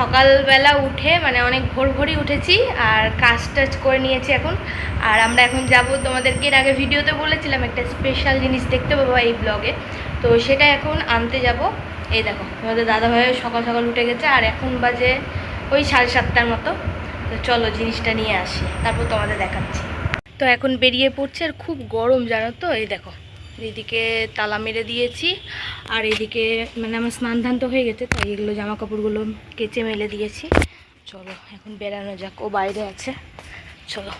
সকালবেলা উঠে মানে অনেক ভোর ভোরই উঠেছি আর কাজ টাজ করে নিয়েছি এখন। আর আমরা এখন যাব তোমাদেরকে এর আগে ভিডিওতে বলেছিলাম একটা স্পেশাল জিনিস দেখতে পাবো এই ব্লগে তো সেটা এখন আনতে যাব। এই দেখো, তোমাদের দাদাভাই সকাল সকাল উঠে গেছে আর এখন বাজে ওই সাড়ে সাতটার মতো। তো চলো জিনিসটা নিয়ে আসি, তারপর তোমাদের দেখাচ্ছি। তো এখন বেরিয়ে পড়ছে আর খুব গরম, জানো তো? এই দেখো এইদিকে তালা মেরে দিয়েছি, আর এদিকে মানে আমার স্নান ধান তো হয়ে গেছে, তাই এগুলো জামা কাপড়গুলো কেচে মেলে দিয়েছি। চলো, এখন বেরানো যাক, ও বাইরে আছে। চলো।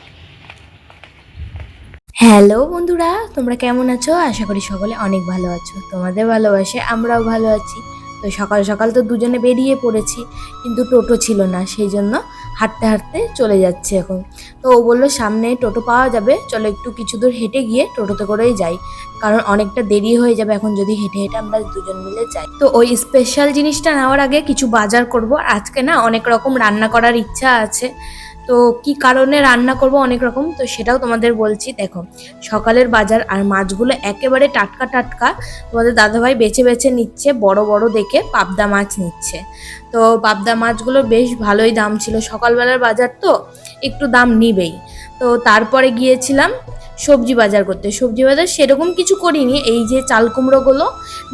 হ্যালো বন্ধুরা, তোমরা কেমন আছো? আশা করি সকলে অনেক ভালো আছো। তোমাদের ভালোবাসে আমরাও ভালো আছি। তো সকাল সকাল তো দুজনে বেরিয়ে পড়েছি, কিন্তু টোটো ছিল না, সেই জন্য হাঁটতে হাঁটতে চলে যাচ্ছে এখন। তো ও বলল, সামনে টোটো পাওয়া যাবে। চলো একটু কিছু দূর হেঁটে গিয়ে টোটোতে করেই যাই। কারণ অনেকটা দেরি হয়ে যাবে এখন যদি হেঁটে হেঁটে আমরা দুজন মিলে যাই। তো ওই স্পেশাল জিনিসটা নেওয়ার আগে কিছু বাজার করব। আজকে না অনেক রকম রান্না করার ইচ্ছা আছে। তো কি কারণে রান্না করব অনেক রকম, তো সেটাও তোমাদের বলছি। দেখো, সকালের বাজার আর মাছগুলো একেবারে টাটকা টাটকা। তোমাদের দাদাভাই বেছে বেছে নিচ্ছে, বড় বড় দেখে পাবদা মাছ নিচ্ছে। তো পাবদা মাছগুলো বেশ ভালোই দাম ছিল। সকালবেলার বাজার তো একটু দাম নিবেই। তো তারপরে গিয়েছিলাম সবজি বাজার করতে। সবজি বাজার সেরকম কিছু করিনি, এই যে চাল কুমড়োগুলো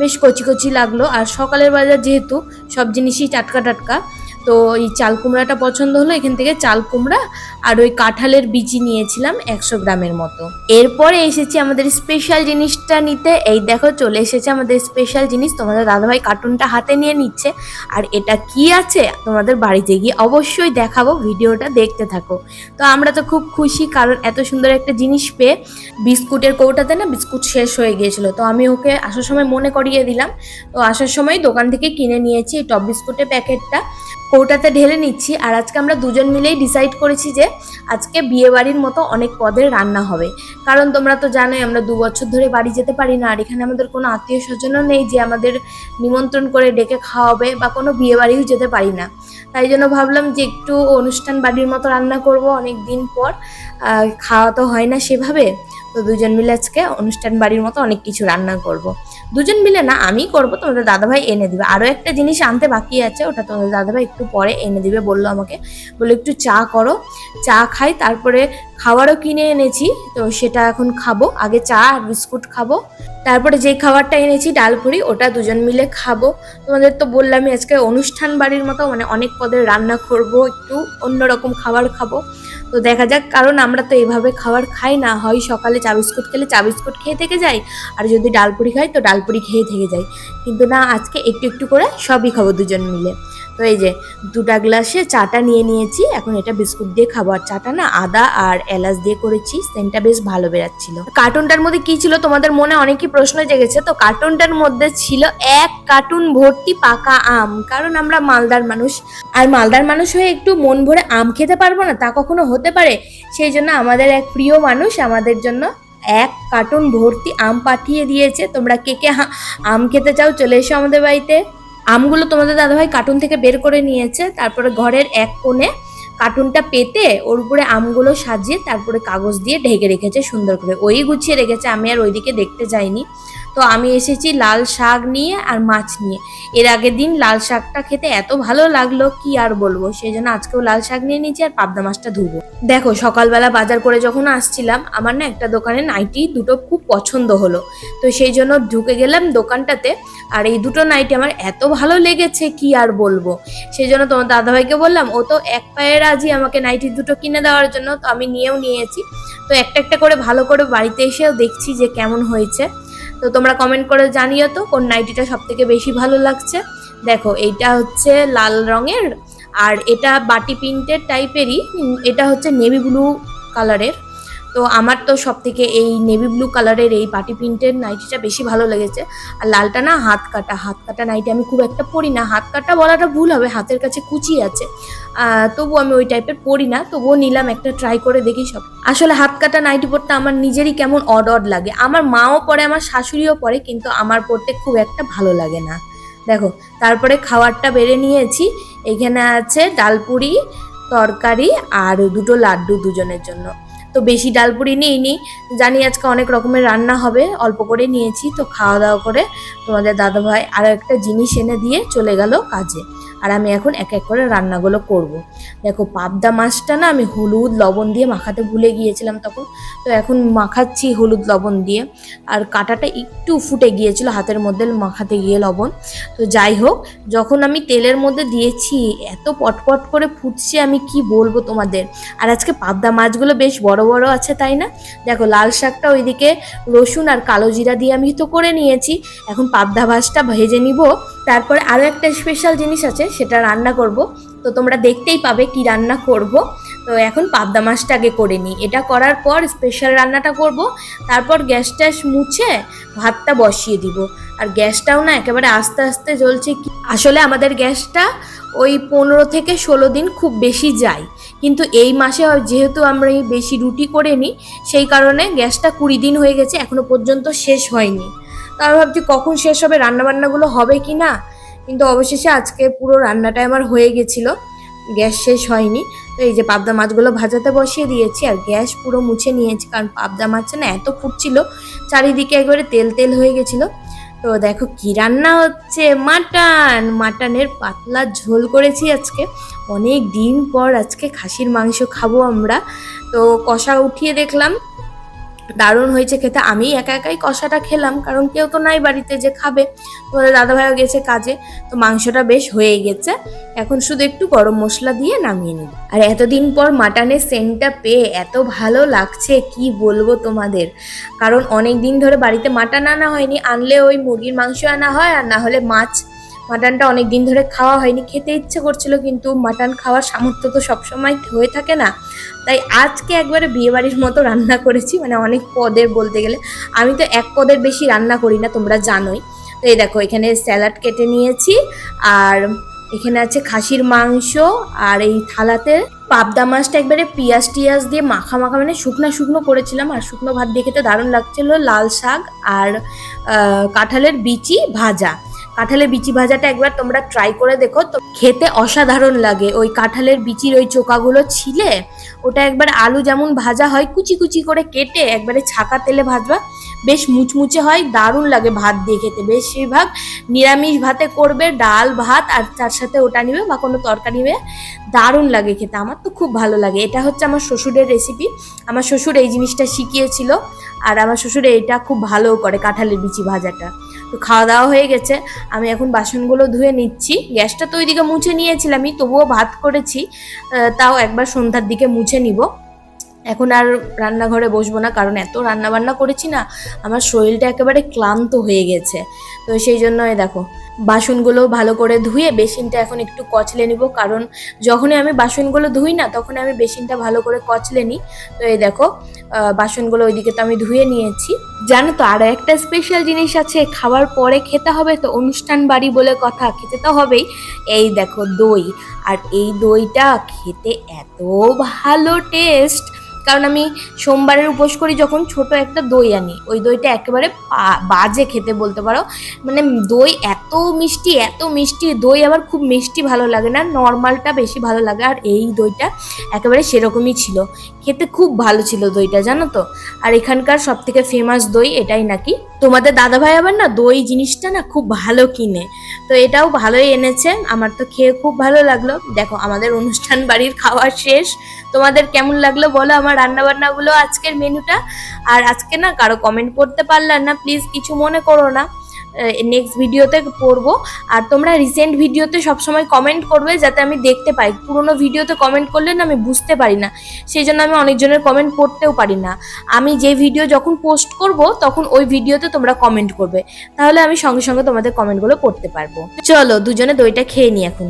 বেশ কচি কচি লাগল। আর সকালের বাজার যেহেতু সব জিনিসই টাটকা টাটকা তো এই চাল কুমড়াটা পছন্দ হলো, এখান থেকে চাল কুমড়া আর ওই কাঁঠালের বিচি নিয়েছিলাম একশো গ্রামের মতো। এরপরে এসেছি আমাদের স্পেশাল জিনিসটা নিতে। এই দেখো, চলে এসেছে আমাদের স্পেশাল জিনিস। তোমাদের দাদাভাই কার্টুনটা হাতে নিয়ে নিচ্ছে। আর এটা কি আছে তোমাদের বাড়িতে গিয়ে অবশ্যই দেখাবো, ভিডিওটা দেখতে থাকো। তো আমরা তো খুব খুশি, কারণ এত সুন্দর একটা জিনিস পেয়ে বিস্কুটের কৌটাতে না বিস্কুট শেষ হয়ে গিয়েছিল। তো আমি ওকে আসার সময় মনে করিয়ে দিলাম। তো আসার সময় দোকান থেকে কিনে নিয়েছি এই টপ বিস্কুটের প্যাকেটটা। কৌটাতে ঢেলে নিচ্ছি। আর আজকে আমরা দুজন মিলেই ডিসাইড করেছি যে আজকে বিয়ে বাড়ির মতো অনেক পদের রান্না হবে। কারণ তোমরা তো জানোই আমরা দু বছর ধরে বাড়ি যেতে পারি না। আর এখানে আমাদের কোনো আত্মীয় স্বজনও নেই যে আমাদের নিমন্ত্রণ করে ডেকে খাওয়াবে বা কোনো বিয়ে বাড়িও যেতে পারি না। তাই জন্য ভাবলাম যে একটু অনুষ্ঠান বাড়ির মতো রান্না করব অনেক দিন পর খাওয়া তো হয় না সেভাবে। তো দুজন মিলে আজকে অনুষ্ঠান বাড়ির মতো অনেক কিছু রান্না করব। দুজন মিলে না, আমি করব, তোমাদের দাদাভাই এনে দিবে। আরও একটা জিনিস আনতে বাকি আছে, ওটা তোমাদের দাদাভাই একটু পরে এনে দিবে, বলল আমাকে। বলল, একটু চা করো। চা খাই, তারপরে খাবারও কিনে এনেছি, তো সেটা এখন খাব। আগে চা আর বিস্কুট খাব। তারপরে যে খাবারটা এনেছি ডালপুরি ওটা দুজন মিলে খাব। তোমাদের তো বললামই, আজকে অনুষ্ঠান বাড়ির মতো মানে অনেক পদের রান্না করব, একটু অন্যরকম খাবার খাব। তো দেখা যাক, কারণ আমরা তো এভাবে খাবার খাই না। হয় সকালে চা বিস্কুট খেলে চা বিস্কুট খেয়ে থেকে যাই, আর যদি ডালপুরি খাই তো ডালপুরি খেয়ে থেকে যাই। কিন্তু না, আজকে একটু একটু করে সবই খাব দুজন মিলে। তো এই যে দুটা গ্লাসে চাটা নিয়ে নিয়েছি, এখন এটা বিস্কুট দিয়ে খাব। আর চাটা না আদা আর এলাচ দিয়ে করেছি, সেন্টটা বেশ ভালো বেরাচ্ছিল কার্টুনটার মধ্যে কি ছিল তোমাদের মনে? অনেকই প্রশ্ন জেগেছে। তো কার্টুনটার মধ্যে ছিল এক কার্টুন ভর্তি পাকা আম, কারণ আমরা মালদার মানুষ। আর মালদার মানুষ হয়ে একটু মন ভরে আম খেতে পারব না, তা কখনো হতে পারে? সেই জন্য আমাদের এক প্রিয় মানুষ আমাদের জন্য এক কার্টুন ভর্তি আম পাঠিয়ে দিয়েছে। তোমরা কে কে আম খেতে চাও চলে এসো আমাদের বাড়িতে। আমগুলো তোমাদের দাদাভাই কার্টুন থেকে বের করে নিয়েছে, তারপরে ঘরের এক কোণে কার্টুনটা পেতে ওর উপরে আমগুলো সাজিয়ে তারপরে কাগজ দিয়ে ঢেকে রেখেছে সুন্দর করে। ওই গুছিয়ে রেখেছে, আমি আর ওইদিকে দেখতে যাইনি। তো আমি এসেছি লাল শাক নিয়ে আর মাছ নিয়ে। এর আগের দিন লাল শাকটা খেতে এত ভালো লাগল, কি আর বলব? সেই জন্য আজকেও লাল শাক নিয়ে নিয়েছি আর পাবদা মাছটা ধুবো। দেখো, সকালবেলা বাজার করে যখন আসছিলাম, আমার না একটা দোকানে নাইটি দুটো খুব পছন্দ হলো। তো সেই জন্য ঢুকে গেলাম দোকানটাতে, আর এই দুটো নাইটি আমার এত ভালো লেগেছে, কি আর বলব? সেই জন্য তোমার দাদাভাইকে বললাম, ও তো এক পায়ের আজই আমাকে নাইটি দুটো কিনে দেওয়ার জন্য, তো আমি নিয়েও নিয়েছি। তো একটা একটা করে ভালো করে বাড়িতে এসেও দেখছি যে কেমন হয়েছে। তো তোমরা কমেন্ট করে জানিও তো, কোন নাইটিটা সব থেকে বেশি ভালো লাগছে। দেখো, এইটা হচ্ছে লাল রঙের, আর এটা বাটি প্রিন্টের টাইপেরই এটা হচ্ছে নেভি ব্লু কালারের তো আমার তো সব থেকে এই নেভি ব্লু কালারের এই বাটি প্রিন্টের নাইটিটা বেশি ভালো লেগেছে। আর লালটা না হাত কাটা হাত কাটা নাইটি আমি খুব একটা পরি না। হাত কাটা বলাটা ভুল হবে, হাতের কাছে কুচি আছে। তবু আমি ওই টাইপের পরি না, তবুও নিলাম একটা ট্রাই করে দেখি সব। আসলে হাত কাটা নাইটি পরতে আমার নিজেরই কেমন অড অড লাগে। আমার মাও পরে, আমার শাশুড়িও পরে, কিন্তু আমার পরতে খুব একটা ভালো লাগে না। দেখো, তারপরে খাবারটা বেড়ে নিয়েছি। এখানে আছে ডালপুরি তরকারি আর দুটো লাড্ডু দুজনের জন্য। তো বেশি ডালপুরি নিইনি। জানি আজকে অনেক রকমের রান্না হবে, অল্প করে নিয়েছি, তো খাওয়া দাওয়া করে তোমাদের দাদাভাই আরও একটা জিনিস এনে দিয়ে চলে গেল কাজে। আর আমি এখন এক এক করে রান্নাগুলো করব। দেখো পাবদা মাছটা না আমি হলুদ লবণ দিয়ে মাখাতে ভুলে গিয়েছিলাম তখন। তো এখন মাখাচ্ছি হলুদ লবণ দিয়ে। আর কাঁটাটা একটু ফুটে গিয়েছিল হাতের মধ্যে মাখাতে গিয়ে লবণ। তো যাই হোক, যখন আমি তেলের মধ্যে দিয়েছি, এত পটপট করে ফুটছে আমি কি বলব তোমাদের? আর আজকে পাবদা মাছগুলো বেশ বড় বড় আছে, তাই না? দেখো লাল শাকটা ওইদিকে রসুন আর কালো জিরা দিয়ে আমি তো করে নিয়েছি। এখন পাবদা মাছটা ভেজে নিব। তারপরে আরও একটা স্পেশাল জিনিস আছে সেটা রান্না করব। তো তোমরা দেখতেই পাবে কি রান্না করব। তো এখন পাবদা মাছটা আগে করে নিই। এটা করার পর স্পেশাল রান্নাটা করব। তারপর গ্যাস ট্যাস মুছে ভাতটা বসিয়ে দিব। আর গ্যাসটাও না একেবারে আস্তে আস্তে জ্বলছে কি আসলে আমাদের গ্যাসটা ওই পনেরো থেকে ষোলো দিন খুব বেশি যায়। কিন্তু এই মাসে যেহেতু আমরা এই বেশি রুটি করে নিই, সেই কারণে গ্যাসটা কুড়ি দিন হয়ে গেছে, এখনও পর্যন্ত শেষ হয়নি। তো আমি ভাবছি কখন শেষ হবে, রান্নাবান্নাগুলো হবে কি না? কিন্তু অবশেষে আজকে পুরো রান্নাটা আমার হয়ে গেছিল। গ্যাস শেষ হয়নি। তো এই যে পাবদা মাছগুলো ভাজাতে বসিয়ে দিয়েছি আর গ্যাস পুরো মুছে নিয়েছি, কারণ পাবদা মাছ না এত ফুটছিল, চারিদিকে একবারে তেল তেল হয়ে গেছিল। তো দেখো কি রান্না হচ্ছে, মাটন! মাটনের পাতলা ঝোল করেছি আজকে। অনেক দিন পর আজকে খাসির মাংস খাব আমরা। তো কষা উঠিয়ে দেখলাম দারুণ হয়েছে খেতে। আমি একা একাই কষাটা খেলাম, কারণ কেউ তো নাই বাড়িতে যে খাবে। তোমাদের দাদাভাইও গেছে কাজে, তো মাংসটা বেশ হয়ে গেছে। এখন শুধু একটু গরম মশলা দিয়ে নামিয়ে নিব। আর এতদিন পর মাটনের সেন্টটা পেয়ে এত ভালো লাগছে, কি বলব তোমাদের? কারণ অনেক দিন ধরে বাড়িতে মাটন আনা হয়নি, আনলে ওই মুরগির মাংস আনা হয়, আর না হলে মাছ মাটনটা অনেক দিন ধরে খাওয়া হয়নি, খেতে ইচ্ছে করছিল কিন্তু মাটন খাওয়ার সামর্থ্য তো সবসময় হয়ে থাকে না। তাই আজকে একবারে বিয়েবাড়ির মতো রান্না করেছি মানে অনেক পদের বলতে গেলে। আমি তো এক পদের বেশি রান্না করি না, তোমরা জানোই। তো এই দেখো, এখানে স্যালাড কেটে নিয়েছি, আর এখানে আছে খাসির মাংস, আর এই থালাতে পাবদা মাছটা একবারে পিঁয়াজ টিয়াজ দিয়ে মাখা মাখা মানে শুকনো শুকনো করেছিলাম, আর শুকনো ভাত দিয়ে খেতে দারুণ লাগছিল। লাল শাক আর কাঁঠালের বিচি ভাজা। কাঁঠালের বিচি ভাজাটা একবার তোমরা ট্রাই করে দেখো। তো খেতে অসাধারণ লাগে। ওই কাঁঠালের বিচির ওই চোকাগুলো ছিলে, ওটা একবার আলু যেমন ভাজা হয়, কুচি কুচি করে কেটে একবারে ছাকা তেলে ভাজবা। বেশ মুচমুচে হয়, দারুণ লাগে ভাত দিয়ে খেতে। বেশিরভাগ নিরামিষ ভাতে করবে ডাল, ভাত, আর তার সাথে ওটা নিবে বা কোনো তরকারি নিবে। দারুণ লাগে খেতে, আমার তো খুব ভালো লাগে। এটা হচ্ছে আমার শ্বশুরের রেসিপি আমার শ্বশুর এই জিনিসটা শিখিয়েছিল, আর আমার শ্বশুর এটা খুব ভালো করে কাঁঠালের বিচি ভাজাটা। তো খাওয়া দাওয়া হয়ে গেছে। আমি এখন বাসনগুলো ধুয়ে নিচ্ছি। গ্যাসটা তো ওইদিকে মুছে নিয়েছিলামই, তবুও ভাত করেছি। তাও একবার সন্ধ্যার দিকে মুছে নিব। এখন আর রান্নাঘরে বসবো না, কারণ এত রান্না বান্না করেছি না, আমার শরীরটা একেবারে ক্লান্ত হয়ে গেছে। তো সেই জন্য এই দেখো, বাসনগুলো ভালো করে ধুয়ে বেসিনটা এখন একটু কচলে নিব, কারণ যখনই আমি বাসনগুলো ধুই না তখন আমি বেসিনটা ভালো করে কচলে নিই। তো এই দেখো বাসনগুলো ওইদিকে তো আমি ধুয়ে নিয়েছি। জানো তো আরও একটা স্পেশাল জিনিস আছে, খাওয়ার পরে খেতে হবে তো অনুষ্ঠান বাড়ি বলে কথা, খেতে তো হবেই। এই দেখো দই, আর এই দইটা খেতে এত ভালো টেস্ট কারণ আমি সোমবারের উপোস করি যখন ছোট একটা দই আনি। ওই দইটা একেবারে বাজে খেতে বলতে পারো। মানে দই এত মিষ্টি এত মিষ্টি, দই আবার খুব মিষ্টি ভালো লাগে না, নর্মালটা বেশি ভালো লাগে। আর এই দইটা একেবারে সেরকমই ছিল। খেতে খুব ভালো ছিল দইটা, জানো তো? আর এখানকার সব থেকে ফেমাস দই এটাই নাকি? তোমাদের দাদাভাই আবার না দই জিনিসটা না খুব ভালো কিনে। তো এটাও ভালোই এনেছে। আমার তো খেয়ে খুব ভালো লাগল। দেখো, আমাদের অনুষ্ঠান বাড়ির খাওয়া শেষ। তোমাদের কেমন লাগল বলো? আমার রান্না বান্নাগুলো আজকের মেনুটা। আর আজকে না কারও কমেন্ট করতে পারলাম না প্লিজ কিছু মনে করো না। নেক্সট ভিডিওতে পড়ব। আর তোমরা রিসেন্ট ভিডিওতে সবসময় কমেন্ট করবে যাতে আমি দেখতে পাই। পুরোনো ভিডিওতে কমেন্ট করলে না আমি বুঝতে পারি না। সেই জন্য আমি অনেকজনের কমেন্ট পড়তেও পারি না। আমি যে ভিডিও যখন পোস্ট করব, তখন ওই ভিডিওতে তোমরা কমেন্ট করবে। তাহলে আমি সঙ্গে সঙ্গে তোমাদের কমেন্টগুলো পড়তে পারব। চলো, দুজনে দইটা খেয়ে নিই এখন।